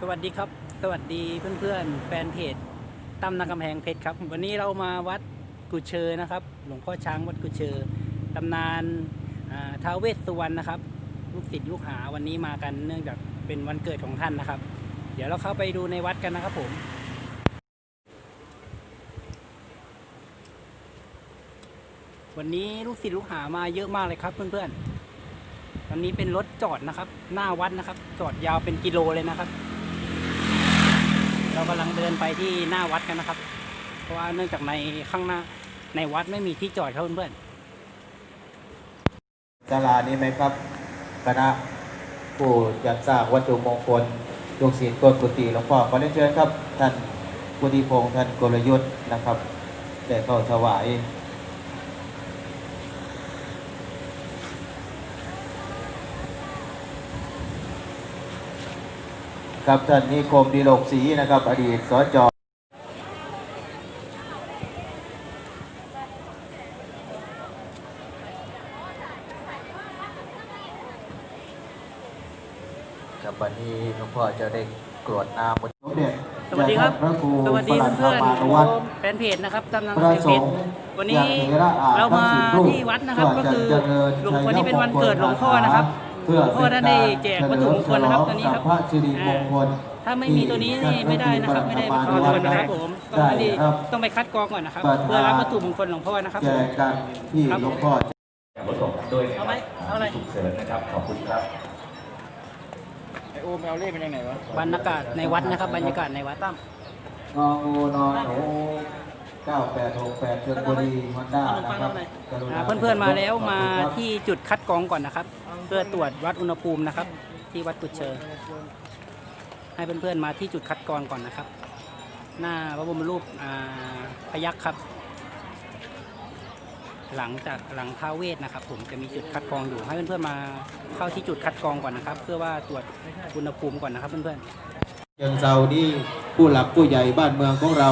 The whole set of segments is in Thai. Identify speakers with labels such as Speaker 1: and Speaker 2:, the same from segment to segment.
Speaker 1: สวัสดีครับ สวัสดีเพื่อนๆ แฟนเพจตั้มนากำแพงเพชรครับ วันนี้เรามาวัดกุเชอนะครับ หลวงพ่อช้างวัดกุเชอตำนานท้าวเวสสุวรรณนะครับ ลูกศิษย์ลูกหาวันนี้มากันเนื่องจากเป็นวันเกิดของท่านนะครับ เดี๋ยวเราเข้าไปดูในวัดกันนะครับผมวันนี้ลูกศิษย์ลูกหามาเยอะมากเลยครับเพื่อนๆ วันนี้เป็นรถจอดนะครับ หน้าวัดนะครับ จอดยาวเป็นกิโลเลยนะครับ เรากำลังเดินไปที่หน้าวัดกันนะครับ เพราะว่าเนื่องจากในข้างหน้าในวัดไม่มีที่จอดครับเพื่อน
Speaker 2: ศาลานี้ไหมครับคณะผู้จัดสร้างวัตถุมงคลลูกศิษย์กนกุฏิหลวงพ่อขอเรียนเชิญครับ ท่านพุทธิพงษ์ท่านกลยุทธ์นะครับได้เข้าถวาย ครับท่านนิคมดีโลกศรีนะครับ อดีตสจครับวันนี้หลวงพ่อจะได้กรวดน้ำบนสมเด็จ
Speaker 1: ๆสวัสดีครับ
Speaker 2: พระครู
Speaker 1: สวัสดี
Speaker 2: ประหลั
Speaker 1: เพื่อน
Speaker 2: ธรรมานุวัฒน์
Speaker 1: ๆแฟนเพจนะครับตำนาน
Speaker 2: พระ
Speaker 1: เพ
Speaker 2: ส
Speaker 1: จ
Speaker 2: งฆ์
Speaker 1: วันนี้
Speaker 2: อย่างเถระอาจ
Speaker 1: เรามา
Speaker 2: ทั้งสิบรูป
Speaker 1: ที่วัดนะครับ ก็คือ
Speaker 2: จะเจริญ
Speaker 1: หลวง
Speaker 2: ชัย
Speaker 1: วันนี้เป็นวันเกิดหลวงพ่อนะครับ
Speaker 2: เพื่อ
Speaker 1: หลวงพ่อท่านได้แจกวัตถุมงคลนะครับตอนนี้ครับ
Speaker 2: พระสิริมงคล
Speaker 1: ถ้าไม่มีตัวนี้นี่ไม่ได้นะครับไม่ได้ไปขอตัวนะครับผมต้องไปดีต้องไปคัดกรองก่อนนะครับเพื่อรับวัตถุมงคลหลวงพ่อนะครับ
Speaker 2: แจ
Speaker 1: ผม
Speaker 2: กกันที่
Speaker 1: ครับ
Speaker 2: หลวงพ่อ
Speaker 3: ประสบด้วยนะ
Speaker 1: เอาไหมเอาอะไร
Speaker 3: ฉุกเฉินนะครับขอบคุณครับ
Speaker 4: ไอโอมเอาเลขเป็นยังไงวะ
Speaker 1: บรรยากาศในวัดนะครับบรรยากาศในวัดตั้ม
Speaker 2: งองูนอนหนู9868เชียงบุรีฮอนด้านะครับกรุณ
Speaker 1: อ่าเพื่อนๆมาแล้วมาที่จุดคัดกรองก่อนนะครับ เพื่อตรวจวัดอุณหภูมินะครับ ที่วัดกุดเชอให้เพื่อนๆมาที่จุดคัดกรองก่อนนะครับ หน้าพระบรมรูปอ่าพยัคฆ์ครับ หลังจากหลังท้าเวทนะครับ ผมจะมีจุดคัดกรองอยู่ ให้เพื่อนๆมาเข้าที่จุดคัดกรองก่อนนะครับ เพื่อว่าตรวจอุณหภูมิก่อนนะครับเพื่อนๆ
Speaker 2: เชียงเซานี่ผู้หลักผู้ใหญ่บ้านเมืองของเรา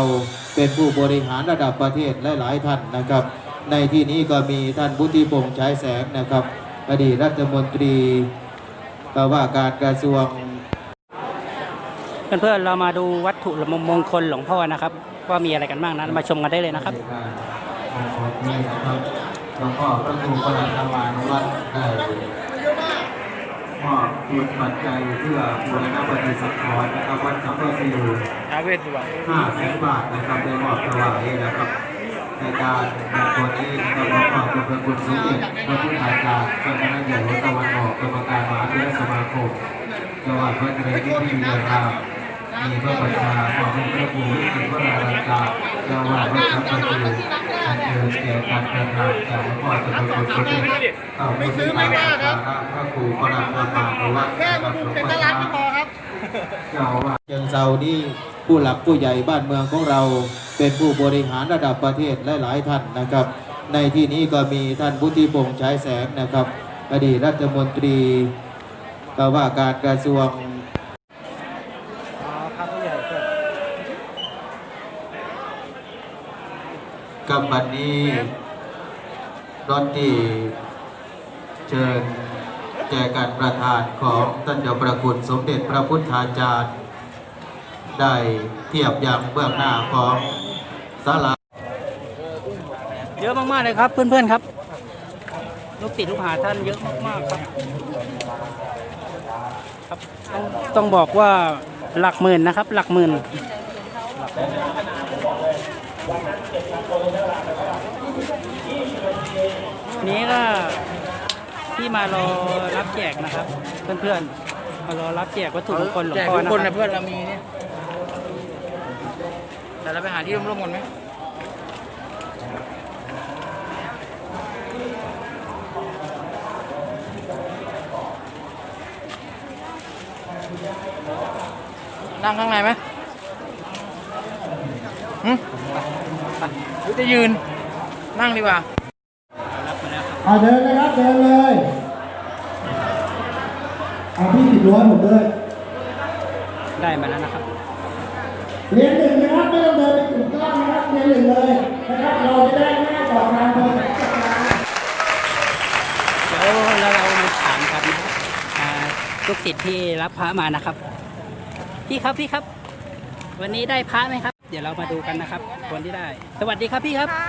Speaker 2: เป็นผู้บริหารระดับประเทศหลายๆท่านนะครับ ในที่นี้ก็มีท่านพุทธิพงษ์ฉายแสงนะครับ อดีตรัฐมนตรีว่าการกระทรวง
Speaker 1: เพื่อนๆเรามาดูวัตถุมงคลหลวงพ่อนะครับ ว่ามีอะไรกันบ้างนะมาชมกันได้เลยนะครับ
Speaker 2: นี่นะครับหลวงพ่อพระครูประหลัดธรรมานุวัฒน์ได้มอบทุนปัจจัยเพื่อบูรณปฏิสังขรณ์นะครับวัดสัมปสิว
Speaker 4: ท้าวเวสสุวรรณ
Speaker 2: ห้าแสนบาทนะครับได้มอบถวายนะครับ ในการนำคนนี้นะครับมอบความเป็นคุณสมเด็จพระพุทธาจารเจ้าคณะใหญ่วัดตะวันออกกรรมการมหาเถรสมาคมจังหวัดพระนครศรีอยุธยามีพระปัญญาขอบคุณพระครูวิจิตรวรารัตน์เจ้าว่าวัดสัมปสิวอันเชิญแก่การประทานจากหลวงพ่อจะเป็นคนสมเด็จเอาไม่ซื้อไม่ได้ครับพระครูประหลัดธรรมานุวัฒน์นะครับหลวงพ่อช้างเจ้าว่าเชียงเซานี่ ผู้หลักผู้ใหญ่บ้านเมืองของเรา เป็นผู้บริหารระดับประเทศหลายๆท่านนะครับ ในที่นี้ก็มีท่านพุทธิพงษ์ฉายแสงนะครับอดีตรัฐมนตรีว่าการกระทรวงกับบันนี้รถที่เชิญแจกันประธานของท่านเจ้าประคุณสมเด็จพระพุทธาจารย์ ได้เทียบอย่างเบื้องหน้าของศาลา
Speaker 1: เยอะมากๆเลยครับเพื่อนๆครับ ลูกศิษย์ลูกหาท่านเยอะมากๆครับครับต้องต้องบอกว่าหลักหมื่นนะครับ หลักหมื่นนี้ก็ที่มารอรับแจกนะครับ เพื่อนๆมารอรับแจกวัตถุมงคลหลวง
Speaker 4: แจก
Speaker 1: พ่อ
Speaker 4: ทุก
Speaker 1: นะ
Speaker 4: คน
Speaker 1: ครั
Speaker 4: นะ
Speaker 1: บ
Speaker 4: เพื่อนเรามีเนี่ย แต่เราไปหาที่ร่มๆกันไหมนั่งข้างในไหมหึหรือจะยืน นั่งดีกว่า
Speaker 5: เอาเดินเลยครับเดินเลยเอาพี่ติดรั้วให้ผมด้วย
Speaker 1: ได้มาแล้วนะครับ
Speaker 5: เรียนหนึ่งนะครับไม่ต้องเดินไปถึงกล้องนะครับเรียนหนึ่งเลยนะครับเราจะได้ไม่ต่อการโทรศัพท์
Speaker 1: เดี๋ยวเราเรามาถามครับนะครับอ่าลูกศิษย์ที่รับพระมานะครับ พี่ครับพี่ครับ วันนี้ได้พระไหมครับ เดี๋ยวเรามาดูกันนะครับ คนที่ได้ สวัสดีครับพี่ครับ
Speaker 6: ค่ะ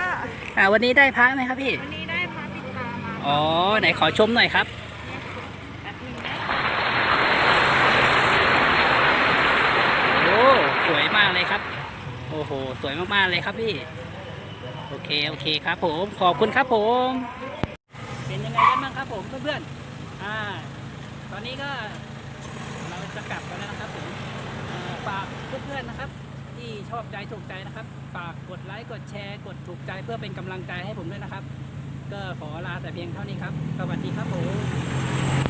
Speaker 1: อ่าวันนี้ได้พระไหมครับพี่
Speaker 6: วันนี้ได้พระปิดตามา
Speaker 1: อ๋อไหนขอชมหน่อยครับ
Speaker 6: แป๊บนึงนะ
Speaker 1: โอ้ สวยมากเลยครับ โอ้โห สวยมากๆเลยครับพี่ โอเค โอเคครับผม ขอบคุณครับผม เป็นยังไงกันบ้างครับผมเพื่อนๆ อ่า ตอนนี้ก็เราจะกลับกันแล้วนะครับผมฝากเพื่อนๆนะครับ ที่ชอบใจถูกใจนะครับ ฝากกดไลค์กดแชร์ กดถูกใจเพื่อเป็นกำลังใจให้ผมด้วยนะครับ ก็ขอลาแต่เพียงเท่านี้ครับ สวัสดีครับผม